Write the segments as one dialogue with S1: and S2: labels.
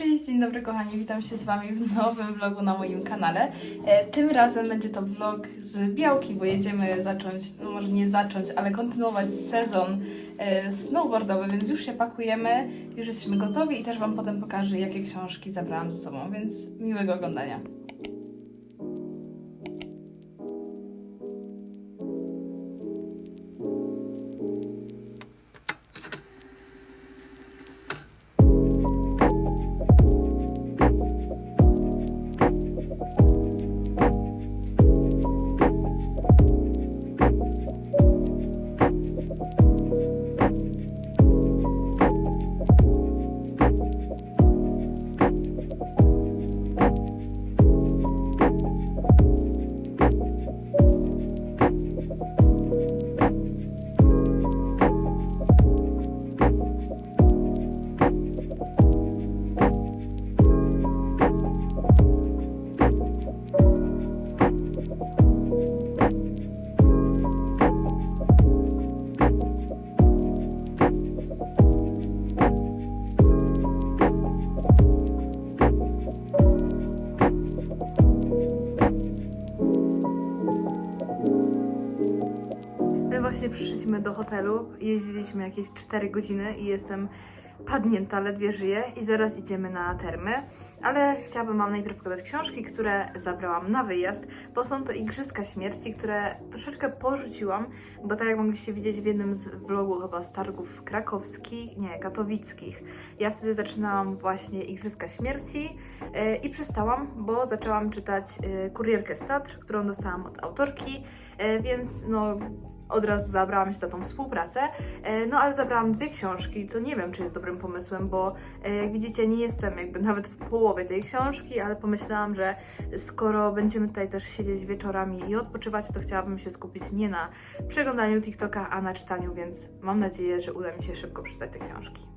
S1: Cześć, dzień dobry kochani, witam się z Wami w nowym vlogu na moim kanale. E, tym razem będzie to vlog z Białki, bo jedziemy zacząć, no może nie zacząć, ale kontynuować sezon e, snowboardowy, więc już się pakujemy, już jesteśmy gotowi i też Wam potem pokażę, jakie książki zabrałam z sobą, więc miłego oglądania. Do hotelu, jeździliśmy jakieś 4 godziny i jestem padnięta, ledwie żyję i zaraz idziemy na termy. Ale chciałabym Wam najpierw pokazać książki, które zabrałam na wyjazd, bo są to Igrzyska Śmierci, które troszeczkę porzuciłam, bo tak jak mogliście widzieć w jednym z vlogów chyba z targów krakowskich, nie, katowickich, ja wtedy zaczynałam właśnie Igrzyska Śmierci e, i przestałam, bo zaczęłam czytać e, Kurierkę z Tatr, którą dostałam od autorki, e, więc no od razu zabrałam się za tą współpracę. E, No ale zabrałam dwie książki, co nie wiem, czy jest dobrym pomysłem, bo e, jak widzicie, nie jestem jakby nawet w połowie tej książki, ale pomyślałam, że skoro będziemy tutaj też siedzieć wieczorami i odpoczywać, to chciałabym się skupić nie na przeglądaniu TikToka, a na czytaniu, więc mam nadzieję, że uda mi się szybko przeczytać te książki.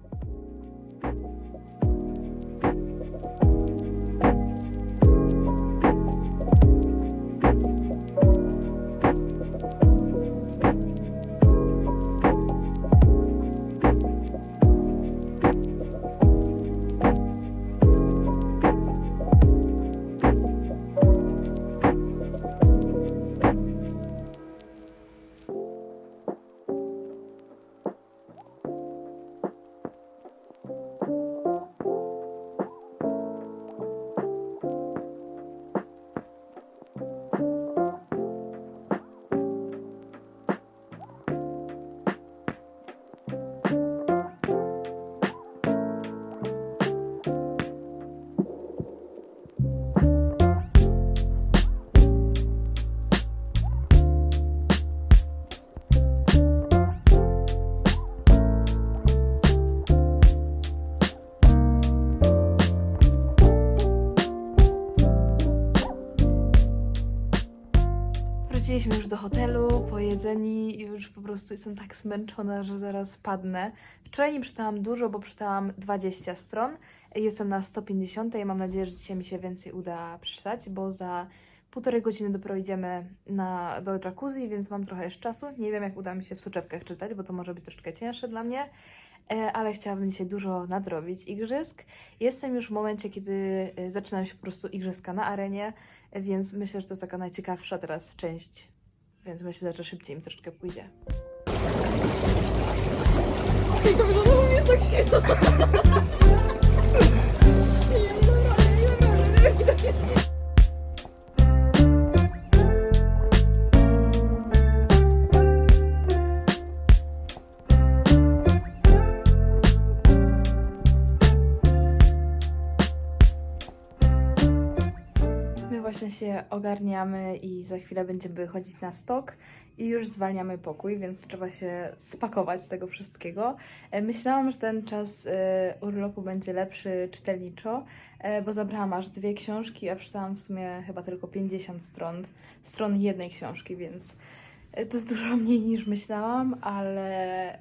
S1: Wróciliśmy już do hotelu, pojedzeni i już po prostu jestem tak zmęczona, że zaraz padnę. Wczoraj nie przeczytałam dużo, bo przeczytałam 20 stron. Jestem na 150 i mam nadzieję, że dzisiaj mi się więcej uda przeczytać, bo za półtorej godziny dopiero idziemy na, do jacuzzi, więc mam trochę jeszcze czasu. Nie wiem, jak uda mi się w soczewkach czytać, bo to może być troszeczkę cięższe dla mnie. E, Ale chciałabym dzisiaj dużo nadrobić igrzysk. Jestem już w momencie, kiedy e, zaczynają się po prostu igrzyska na arenie, więc myślę, że to jest taka najciekawsza teraz część. Więc myślę, że szybciej mi troszeczkę pójdzie. My ogarniamy i za chwilę będziemy wychodzić na stok i już zwalniamy pokój, więc trzeba się spakować z tego wszystkiego. E, Myślałam, że ten czas e, urlopu będzie lepszy czytelniczo, e, bo zabrałam aż dwie książki, a przeczytałam w sumie chyba tylko 50 stron, stron jednej książki, więc to jest dużo mniej niż myślałam, ale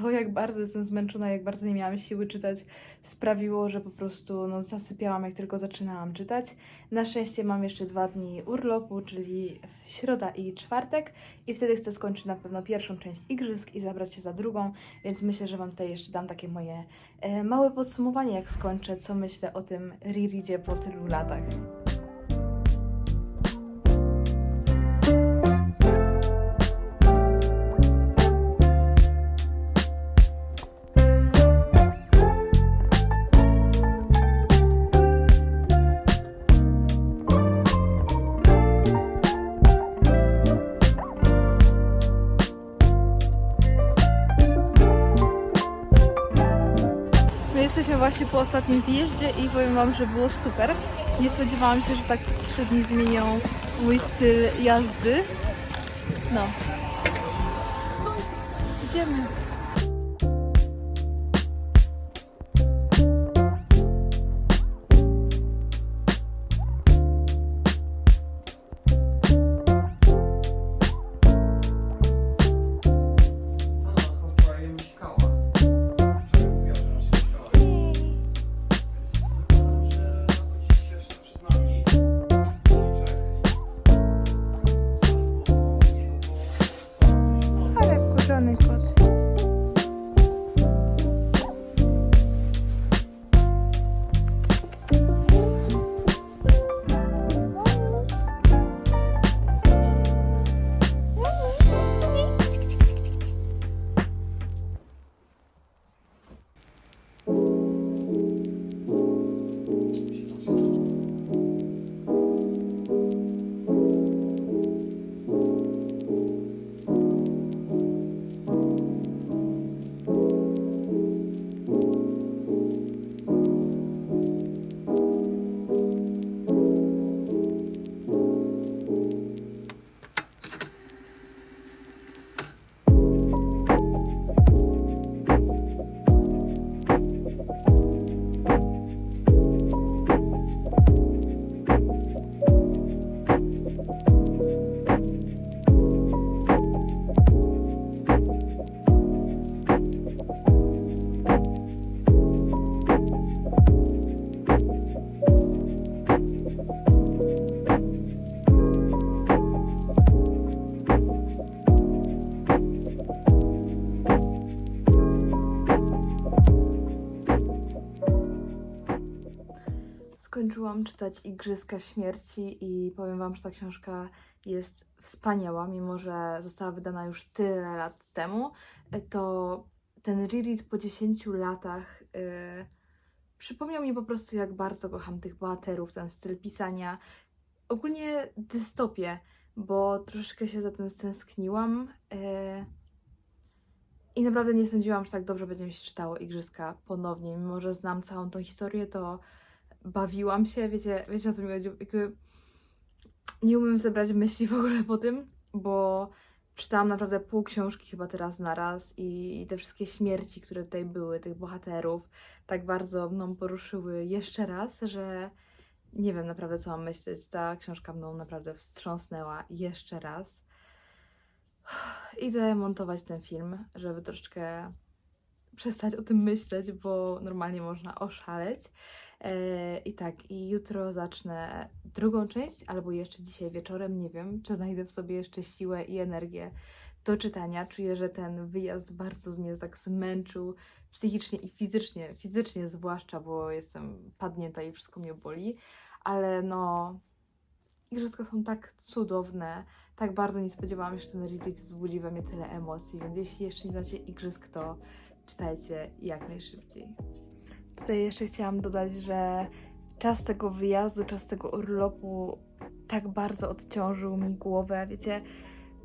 S1: to, jak bardzo jestem zmęczona, jak bardzo nie miałam siły czytać, sprawiło, że po prostu no, zasypiałam, jak tylko zaczynałam czytać. Na szczęście mam jeszcze dwa dni urlopu, czyli środa i czwartek, i wtedy chcę skończyć na pewno pierwszą część igrzysk i zabrać się za drugą, więc myślę, że Wam tutaj jeszcze dam takie moje e, małe podsumowanie, jak skończę, co myślę o tym Riridzie po tylu latach. Właśnie po ostatnim zjeździe i powiem Wam, że było super. Nie spodziewałam się, że tak trzy dni zmienią mój styl jazdy. No. Idziemy. Skończyłam czytać Igrzyska Śmierci i powiem Wam, że ta książka jest wspaniała, mimo że została wydana już tyle lat temu, to ten reread po 10 latach yy, przypomniał mi po prostu, jak bardzo kocham tych bohaterów, ten styl pisania. Ogólnie dystopię, bo troszeczkę się za tym stęskniłam. Yy, I naprawdę nie sądziłam, że tak dobrze będzie mi się czytało Igrzyska ponownie. Mimo, że znam całą tą historię, to bawiłam się, wiecie, wiecie o co mi chodzi, jakby nie umiem zebrać myśli w ogóle po tym, bo czytałam naprawdę pół książki chyba teraz na raz i te wszystkie śmierci, które tutaj były, tych bohaterów, tak bardzo mną poruszyły jeszcze raz, że nie wiem naprawdę co mam myśleć. Ta książka mną naprawdę wstrząsnęła jeszcze raz. Idę montować ten film, żeby troszeczkę przestać o tym myśleć, bo normalnie można oszaleć. E, I tak, i jutro zacznę drugą część, albo jeszcze dzisiaj wieczorem, nie wiem, czy znajdę w sobie jeszcze siłę i energię do czytania. Czuję, że ten wyjazd bardzo mnie tak zmęczył psychicznie i fizycznie, fizycznie zwłaszcza, bo jestem padnięta i wszystko mnie boli, ale no, igrzyska są tak cudowne, tak bardzo nie spodziewałam się, że ten reread wzbudzi we mnie tyle emocji, więc jeśli jeszcze nie znacie igrzysk, to czytajcie jak najszybciej. Tutaj jeszcze chciałam dodać, że czas tego wyjazdu, czas tego urlopu tak bardzo odciążył mi głowę. Wiecie,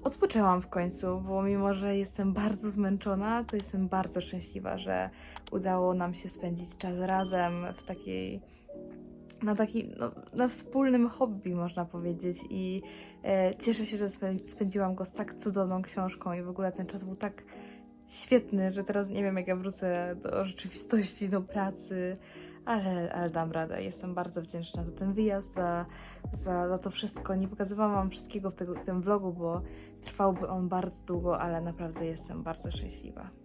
S1: odpoczęłam w końcu, bo mimo, że jestem bardzo zmęczona, to jestem bardzo szczęśliwa, że udało nam się spędzić czas razem w takiej. Na taki, no, na wspólnym hobby, można powiedzieć, i e, cieszę się, że spę- spędziłam go z tak cudowną książką, i w ogóle ten czas był tak świetny, że teraz nie wiem, jak ja wrócę do rzeczywistości, do pracy, ale, ale dam radę. Jestem bardzo wdzięczna za ten wyjazd, za, za, za to wszystko. Nie pokazywałam Wam wszystkiego w, tego, w tym vlogu, bo trwałby on bardzo długo, ale naprawdę jestem bardzo szczęśliwa.